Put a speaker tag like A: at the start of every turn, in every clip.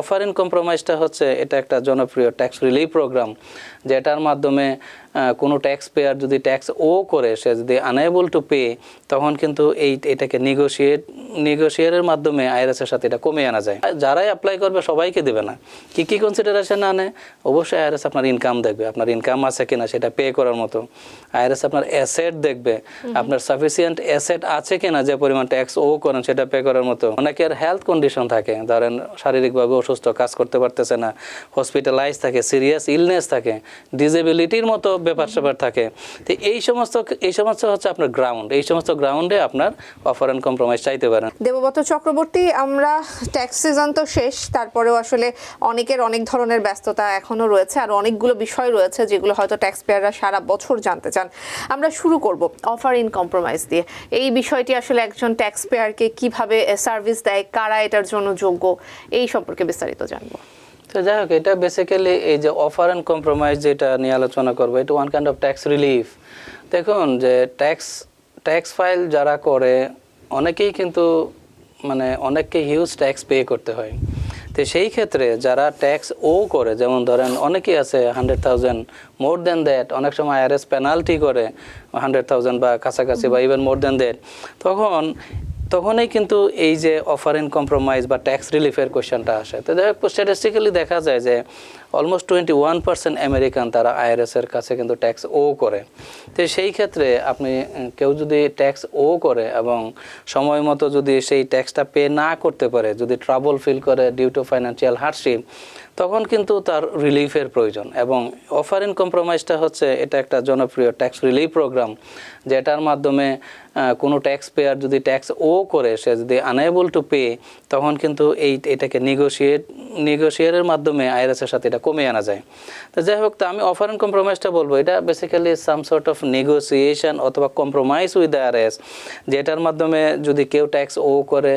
A: Offer in কম্প্রোমাইজটা হচ্ছে এটা একটা জনপ্রিয় ট্যাক্স রিলিফ প্রোগ্রাম যেটার মাধ্যমে কোনো ট্যাক্স পেয়ার যদি ট্যাক্স ও করে সে যদি আনএবল টু পে তখন কিন্তু এই এটাকে নেগোশিয়েট নেগোশিয়েটের মাধ্যমে আইআরএস এর সাথে এটা কমিয়ে আনা যায়। যারাই অ্যাপ্লাই করবে সবাইকে দেবে না। কি কি কনসিডারেশন আনে? অবশ্যই আইআরএস আপনার ইনকাম দেখবে। আপনার ইনকাম আছে কিনা সেটা পে করার মতো। আইআরএস আপনার অ্যাসেট দেখবে। আপনার সাফিসিয়েন্ট অ্যাসেট আছে কিনা যে পরিমাণ ট্যাক্স ও করেন সেটা পে করার মতো। অনেকের হেলথ কন্ডিশন থাকে। ধরেন শারীরিকভাবে অসুস্থ, কাজ করতে পারতেছে না হসপিটালাইজ থাকে সিরিয়াস ইলনেস থাকে ডিসেবিলিটির মতো ব্যাপার স্যাপার থাকে। তো এই সমস্ত এই সমস্ত হচ্ছে আপনার গ্রাউন্ড এই সমস্ত গ্রাউন্ডে আপনার অফার অ্যান্ড কম্প্রোমাইজ চাইতে পারেন।
B: দেবব্রত চক্রবর্তী, আমরা ট্যাক্স সিজন তো শেষ, তারপরেও আসলে অনেকের অনেক ধরনের ব্যস্ততা এখনও রয়েছে আর অনেকগুলো বিষয় রয়েছে যেগুলো হয়তো ট্যাক্স পেয়াররা সারা বছর জানতে চান। আমরা শুরু করব অফার ইন কম্প্রোমাইজ দিয়ে। এই বিষয়টি আসলে একজন ট্যাক্স পেয়ারকে কীভাবে সার্ভিস দেয়, কারা এটার জন্য যোগ্য, এই সম্পর্কে বিস্তারিত জানব।
A: তো যাই হোক এটা বেসিক্যালি এই যে অফার অ্যান্ড কম্প্রোমাইজ যেটা নিয়ে আলোচনা করব এটা one kind of tax relief দেখুন যে ট্যাক্স ট্যাক্স ফাইল যারা করে অনেকেই কিন্তু মানে অনেককে হিউজ ট্যাক্স পে করতে হয়। তো সেই ক্ষেত্রে যারা ট্যাক্স ও করে যেমন ধরেন অনেকেই আছে hundred thousand more than that অনেক সময় আইআরএস পেনাল্টি করে হান্ড্রেড থাউজেন্ড বা কাছাকাছি বা ইভেন মোর দেন দ্যাট তখন তখনই কিন্তু এই যে অফার ইন কম্প্রোমাইজ বা ট্যাক্স রিলিফের কোয়েশনটা আসে। তো স্ট্যাটিস্টিক্যালি দেখা যায় যে almost twenty one percent American তারা আইআরএস এর কাছে কিন্তু ট্যাক্স ও করে। তো সেই ক্ষেত্রে আপনি কেউ যদি ট্যাক্স ও করে এবং সময় মতো যদি সেই ট্যাক্সটা পে না করতে পারে, যদি ট্রাবল ফিল করে ডিউ টু ফাইন্যান্সিয়াল হার্ডশিপ তখন কিন্তু তার রিলিফের প্রয়োজন। এবং অফার ইন কম্প্রোমাইজটা হচ্ছে, এটা একটা জনপ্রিয় ট্যাক্স রিলিফ প্রোগ্রাম যেটার মাধ্যমে কোনো ট্যাক্স পেয়ার যদি ট্যাক্স ও করে, সে যদি আনএবল টু পে তখন কিন্তু এই, এটাকে নেগোশিয়েট নেগোশিয়েটের মাধ্যমে আইআরএস সাথে এটা কমিয়ে আনা যায়। তো যাই হোক, তো আমি অফার অ্যান্ড কম্প্রোমাইজটা বলব। এটা basically some sort of negotiation অথবা কম্প্রোমাইজ উইথ আইআরএস যেটার মাধ্যমে যদি কেউ ট্যাক্স ও করে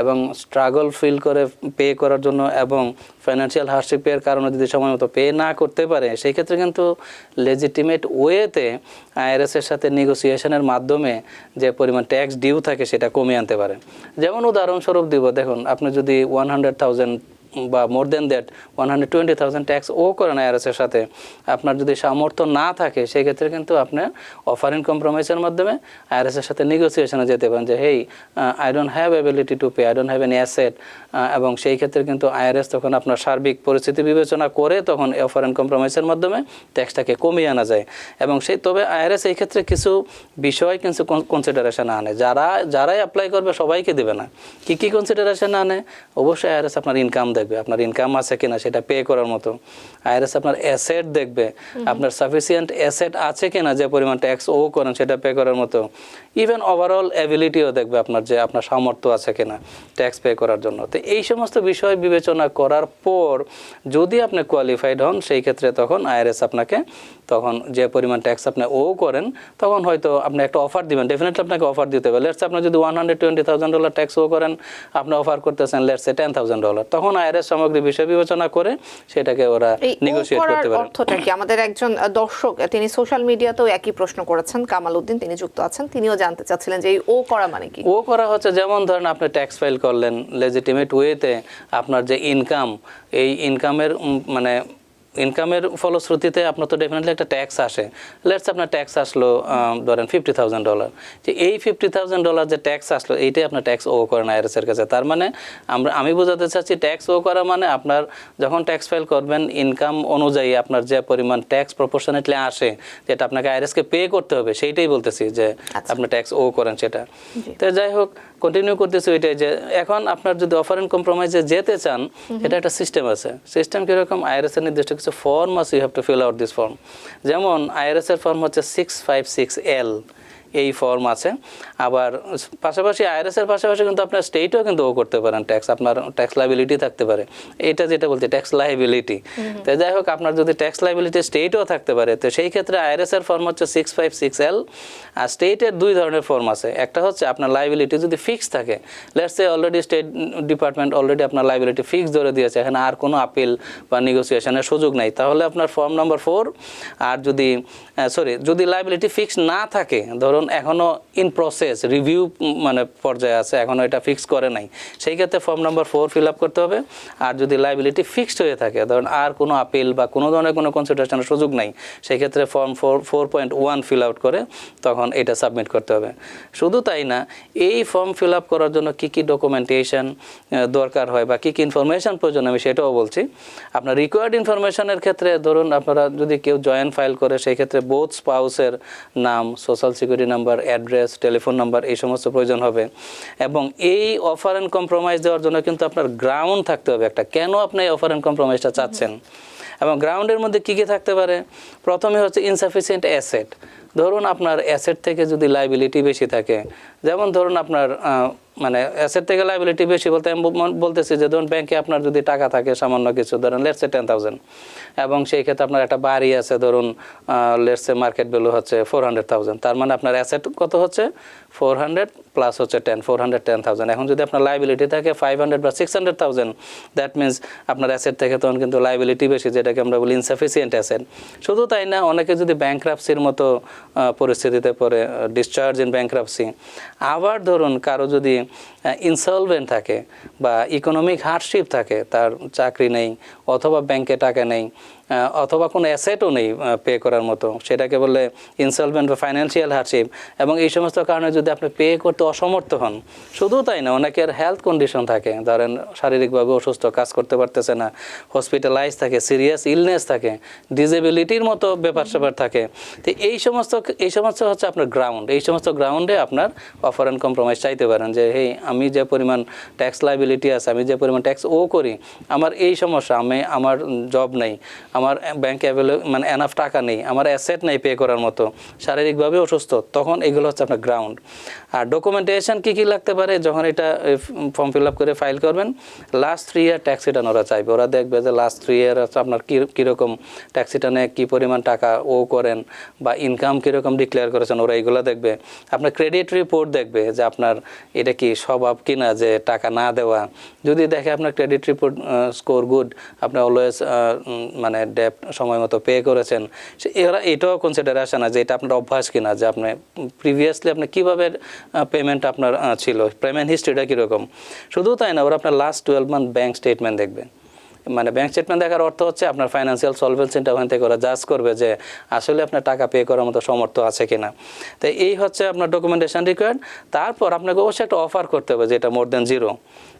A: এবং স্ট্রাগল ফিল করে পে করার জন্য এবং ফাইন্যান্সিয়াল হার্ডশিপের কারণে যদি সময় মতো পে না করতে পারে, সেই ক্ষেত্রে কিন্তু লেজিটিমেট ওয়েতে আইআরএস এর সাথে নেগোসিয়েশনের মাধ্যমে যে পরিমাণ ট্যাক্স ডিউ থাকে, সেটা কমিয়ে আনতে পারে। যেমন উদাহরণস্বরূপ দিব, দেখুন, আপনি যদি ওয়ান হান্ড্রেড থাউজেন্ড বা more than that one hundred twenty thousand tax owe করেন আইআরএস এর সাথে। আপনার যদি সামর্থ্য না থাকে সেই ক্ষেত্রে কিন্তু আপনার অফার ইন কম্প্রোমাইজের মাধ্যমে আইআরএস এর সাথে নেগোসিয়েশনে যেতে পারেন যে hey I don't have ability to pay I don't have an asset এবং সেই ক্ষেত্রে কিন্তু আইআরএস তখন আপনার সার্বিক পরিস্থিতি বিবেচনা করে তখন অফার ইন কম্প্রোমাইজের মাধ্যমে ট্যাক্সটাকে কমিয়ে আনা যায়। এবং সেই, তবে আইআরএস এই ক্ষেত্রে কিছু বিষয় কিন্তু কনসিডারেশন আনে। যারা, যারাই অ্যাপ্লাই করবে সবাইকে দেবে না। কি কি কনসিডারেশন আনে? অবশ্যই আইআরএস আপনার ইনকাম দেখবে আপনার ইনকাম আছে কিনা সেটা পে করার মতো। আইআরএস আপনার অ্যাসেট দেখবে আপনার সাফিসিয়েন্ট অ্যাসেট আছে কিনা যে পরিমাণ ট্যাক্স ও করেন সেটা পে করার মতো। ইভেন ওভারঅল অ্যাবিলিটিও দেখবে আপনার যে আপনার সামর্থ্য আছে কিনা ট্যাক্স পে করার জন্য। তো এই সমস্ত বিষয় বিবেচনা করার পর যদি আপনি কোয়ালিফাইড হন সেই ক্ষেত্রে তখন আইআরএস আপনাকে তখন যে পরিমাণ ট্যাক্স আপনি ও করেন তখন হয়তো আপনি একটা অফার দিবেন। ডেফিনেটলি আপনাকে অফার দিতে হবে। লেটস আপনি যদি one hundred twenty thousand dollar tax owe করেন আপনি অফার করতেছেন let's say ten thousand dollar তখন আইআরএস সামগ্রী বিষয় বিবেচনা করে সেটাকে ওরা নেগোসিয়েট করতে পারে।
B: অর্থটা কি? আমাদের একজন দর্শক তিনি সোশ্যাল মিডিয়াতেও একই প্রশ্ন করেছেন কামাল উদ্দিন তিনি যুক্ত আছেন তিনিও জানতে চাচ্ছিলেন যে এই ও করা মানে কি?
A: ও করা হচ্ছে যেমন ধরেন আপনি ট্যাক্স ফাইল করলেন লেজিটিমেট ওয়েতে আপনার যে ইনকাম এই ইনকামের মানে ইনকামের ফলশ্রুতিতে আপনার তো ডেফিনেটলি একটা ট্যাক্স আসে। লেটস আপনার ট্যাক্স আসলো ধরেন ফিফটি থাউজেন্ড ডলার যে এই ফিফটি থাউজেন্ড ডলার যে ট্যাক্স আসলো এইটাই আপনার ট্যাক্স ও করেন আইআরএসের কাছে। তার মানে আমরা আমি বোঝাতে চাচ্ছি ট্যাক্স ও করা মানে আপনার যখন ট্যাক্স ফাইল করবেন ইনকাম অনুযায়ী আপনার যে পরিমাণ ট্যাক্স প্রপোর্শনেটলি আসে যেটা আপনাকে আইআরএসকে পে করতে হবে সেইটাই বলতেছি যে
B: আচ্ছা।
A: আপনি ট্যাক্স ও করেন সেটা। তো যাই হোক কন্টিনিউ করতেছি ওইটাই যে এখন আপনার যদি অফার এন্ড কম্প্রোমাইজে যেতে চান এটা একটা সিস্টেম আছে। সিস্টেম কীরকম? আইআরএস নির্দিষ্ট কিছু ফর্ম আছে you have to fill out this form যেমন আইআরএস এর ফর্ম হচ্ছে সিক্স ফাইভ সিক্স এল এই ফর্ম আছে। আবার পাশাপাশি আইআরএস এর পাশাপাশি কিন্তু আপনার স্টেটও কিন্তু ও করতে পারেন ট্যাক্স আপনার ট্যাক্স লাইবিলিটি থাকতে পারে। এটা যেটা বলতে ট্যাক্স লাইবিলিটি তো যাই হোক আপনার যদি ট্যাক্স লাইবিলিটি স্টেটও থাকতে পারে তো সেই ক্ষেত্রে আইআরএস এর ফর্ম হচ্ছে সিক্স ফাইভ সিক্স এল আর স্টেটের দুই ধরনের ফর্ম আছে। একটা হচ্ছে আপনার লাইবিলিটি যদি ফিক্স থাকে let's say already state department already আপনার লাইবিলিটি ফিক্স ধরে দিয়েছে এখানে আর কোনো আপিল বা নেগোসিয়েশনের সুযোগ নাই। তাহলে আপনার ফর্ম নাম্বার ফোর আর যদি সরি যদি লাইবিলিটি ফিক্স না থাকে ধরুন এখনও ইন প্রসেস রিভিউ মানে পর্যায়ে আছে এখনও এটা ফিক্স করে নাই। সেই ক্ষেত্রে form number four fill up করতে হবে। আর যদি লাইবিলিটি ফিক্সড হয়ে থাকে, ধরুন আর কোনো আপিল বা কোনো ধরনের কোনো কনসিডারেশনের সুযোগ নাই, সেই ক্ষেত্রে form four four point one fill out করে তখন এটা সাবমিট করতে হবে। শুধু তাই না, এই ফর্ম ফিল আপ করার জন্য কী কী ডকুমেন্টেশন দরকার হয় বা কী কী ইনফরমেশন প্রয়োজন, আমি সেটাও বলছি। আপনার রিকোয়ার্ড ইনফরমেশনের ক্ষেত্রে ধরুন আপনারা যদি কেউ জয়েন্ট ফাইল করে, সেই ক্ষেত্রে বোথ স্পাউসের নাম social security number address telephone number এই সমস্ত প্রয়োজন হবে। এবং এই অফার অ্যান্ড কম্প্রোমাইজ দেওয়ার জন্য কিন্তু আপনার গ্রাউন্ড থাকতে হবে একটা। কেন আপনি এই অফার অ্যান্ড কম্প্রোমাইজটা চাচ্ছেন? এবং গ্রাউন্ডের মধ্যে কী কী থাকতে পারে? প্রথমে হচ্ছে ইনসাফিসিয়েন্ট অ্যাসেট ধরুন আপনার অ্যাসেট থেকে যদি লাইবিলিটি বেশি থাকে, যেমন ধরুন আপনার মানে অ্যাসেট থেকে লাইবিলিটি বেশি বলতে আমি বলতেছি যে ধরুন ব্যাংকে আপনার যদি টাকা থাকে সামান্য কিছু, ধরুন লেটসে টেন থাউজেন্ড এবং সেই ক্ষেত্রে আপনার একটা বাড়ি আছে, ধরুন লেটসে মার্কেট ভ্যালু হচ্ছে ফোর হান্ড্রেড থাউজেন্ড তার মানে আপনার অ্যাসেট কত হচ্ছে? ফোর হান্ড্রেড প্লাস হচ্ছে ten four hundred ten thousand এখন যদি আপনার লাইবিলিটি থাকে ফাইভ হান্ড্রেড বা six hundred thousand that means আপনার অ্যাসেট থেকে তখন কিন্তু লাইবিলিটি বেশি, যেটাকে আমরা বলি ইনসাফিসিয়েন্ট অ্যাসেট শুধু তাই না, অনেকে যদি ব্যাংক্রাপসির মতো পরিস্থিতিতে পড়ে ডিসচার্জ ইন ব্যাংক্রাপসি আবার ধরুন কারও যদি ইনসলভেন্ট থাকে বা ইকোনমিক হার্ডশিপ থাকে, তার চাকরি নেই অথবা ব্যাংকে টাকা নেই অথবা কোনো অ্যাসেটও নেই পে করার মতো। সেটাকে বলে ইনসলভেন্ট বা ফাইন্যান্সিয়াল হার্ডশিপ এবং এই সমস্ত কারণে যদি আপনি পে করতে অসমর্থ হন, শুধু তাই না, অনেকের হেলথ কন্ডিশন থাকে। ধরেন শারীরিকভাবে অসুস্থ, কাজ করতে পারতেছে না হসপিটালাইজ থাকে সিরিয়াস ইলনেস থাকে ডিসেবিলিটির মতো ব্যাপার স্যাপার থাকে। তো এই সমস্ত এই সমস্ত হচ্ছে আপনার গ্রাউন্ড এই সমস্ত গ্রাউন্ডে আপনার অফার অ্যান্ড কম্প্রোমাইজ চাইতে পারেন যে, হেই আমি যে পরিমাণ ট্যাক্স লাইবিলিটি আছে, আমি যে পরিমাণ ট্যাক্স ও করি, আমার এই সমস্যা, আমি আমার জব নেই, আমার ব্যাংকে অ্যাভেলেবল মানে এনাফ টাকা নেই, আমার অ্যাসেট নেই পে করার মতো, শারীরিকভাবে অসুস্থ, তখন এগুলো হচ্ছে আপনার গ্রাউন্ড আর ডকুমেন্টেশন কী কী লাগতে পারে, যখন এটা ফর্ম ফিল আপ করে ফাইল করবেন last three year tax return ওরা চাইবে, ওরা দেখবে যে লাস্ট থ্রি ইয়ার আপনার কী, কীরকম ট্যাক্স রিটার্নে কী পরিমাণ টাকা ও করেন, বা ইনকাম কীরকম ডিক্লেয়ার করেছেন, ওরা এগুলো দেখবে। আপনার ক্রেডিট রিপোর্ট দেখবে যে আপনার এটা কি স্বভাব কিনা যে টাকা না দেওয়া, যদি দেখে আপনার ক্রেডিট রিপোর্ট স্কোর গুড আপনি অলওয়েজ মানে ডেপ সময় মতো পে করেছেন এরা এটাও কনসিডার আসে না যে এটা আপনার অভ্যাস কিনা, যে আপনি প্রিভিয়াসলি আপনি কীভাবে পেমেন্ট আপনার ছিল পেমেন্ট হিস্ট্রিটা কীরকম। শুধু তাই না, ওরা আপনার last twelve month bank statement দেখবে। মানে ব্যাংক স্টেটমেন্ট দেখার অর্থ হচ্ছে আপনার ফাইন্যান্সিয়াল সলভেন্সিটা ওখান থেকে ওরা জাজ করবে যে আসলে আপনার টাকা পে করার মতো সমর্থ আছে কিনা। তো এই হচ্ছে আপনার ডকুমেন্টেশন রিকোয়ার্ড তারপর আপনাকে অবশ্যই একটা অফার করতে হবে যেটা মোর দেন জিরো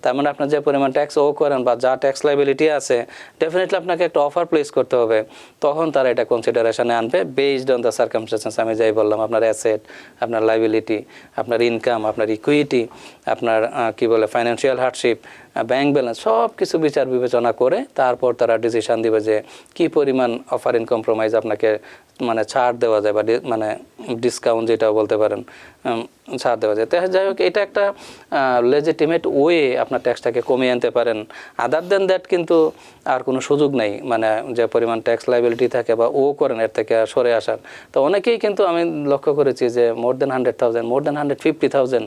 A: তার মানে আপনার যে পরিমাণ ট্যাক্স ও করেন বা যা ট্যাক্স লাইবিলিটি আছে ডেফিনেটলি আপনাকে একটা অফার প্লেস করতে হবে। তখন তারা এটা কনসিডারেশনে আনবে বেসড অন দ্য সার্কামস্টেন্সেস আমি যাই বললাম, আপনার অ্যাসেট আপনার লাইবিলিটি আপনার ইনকাম আপনার ইকুইটি আপনার কি বলে ফাইন্যান্সিয়াল হার্ডশিপ ব্যাংক ব্যালেন্স সব কিছু বিচার বিবেচনা করে তারপর তারা ডিসিশন দিবে যে কি পরিমাণ অফার ইন কম্প্রোমাইজ আপনাকে মানে ছাড় দেওয়া যায় বা মানে ডিসকাউন্ট যেটা বলতে পারেন ছাড় দেওয়া যায়। তো যাই হোক, এটা একটা লেজিটিমেট ওয়ে আপনার ট্যাক্সটাকে কমিয়ে আনতে পারেন। আদার দেন দ্যাট কিন্তু আর কোনো সুযোগ নেই। মানে যে পরিমাণ ট্যাক্স লাইবিলিটি থাকে বা ও করেন, এর থেকে সরে আসার। তো অনেকেই কিন্তু আমি লক্ষ্য করেছি যে more than hundred thousand more than hundred fifty thousand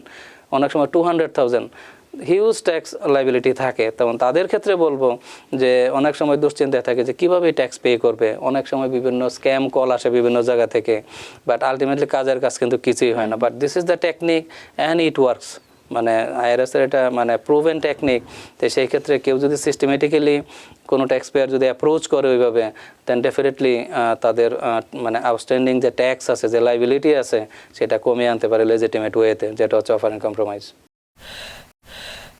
A: অনেক সময় two hundred thousand huge tax liability থাকে তখন তাদের ক্ষেত্রে বলব যে অনেক সময় দুশ্চিন্তায় থাকে যে কীভাবে ট্যাক্স পে করবে। অনেক সময় বিভিন্ন স্ক্যাম কল আসে বিভিন্ন জায়গা থেকে বাট আলটিমেটলি কাজের কাজ কিন্তু কিছুই হয় না। But this is the technique and it works মানে আইআরএসের এটা মানে প্রুভেন টেকনিক তো সেই ক্ষেত্রে কেউ যদি সিস্টেমেটিক্যালি কোনো ট্যাক্স পেয়ার যদি অ্যাপ্রোচ করে ওইভাবে দেন ডেফিনেটলি তাদের মানে আউটস্ট্যান্ডিং যে ট্যাক্স আছে, যে লাইবিলিটি আছে, সেটা কমিয়ে আনতে পারে লেজিটিমেট ওয়েতে যেটা হচ্ছে offer and compromise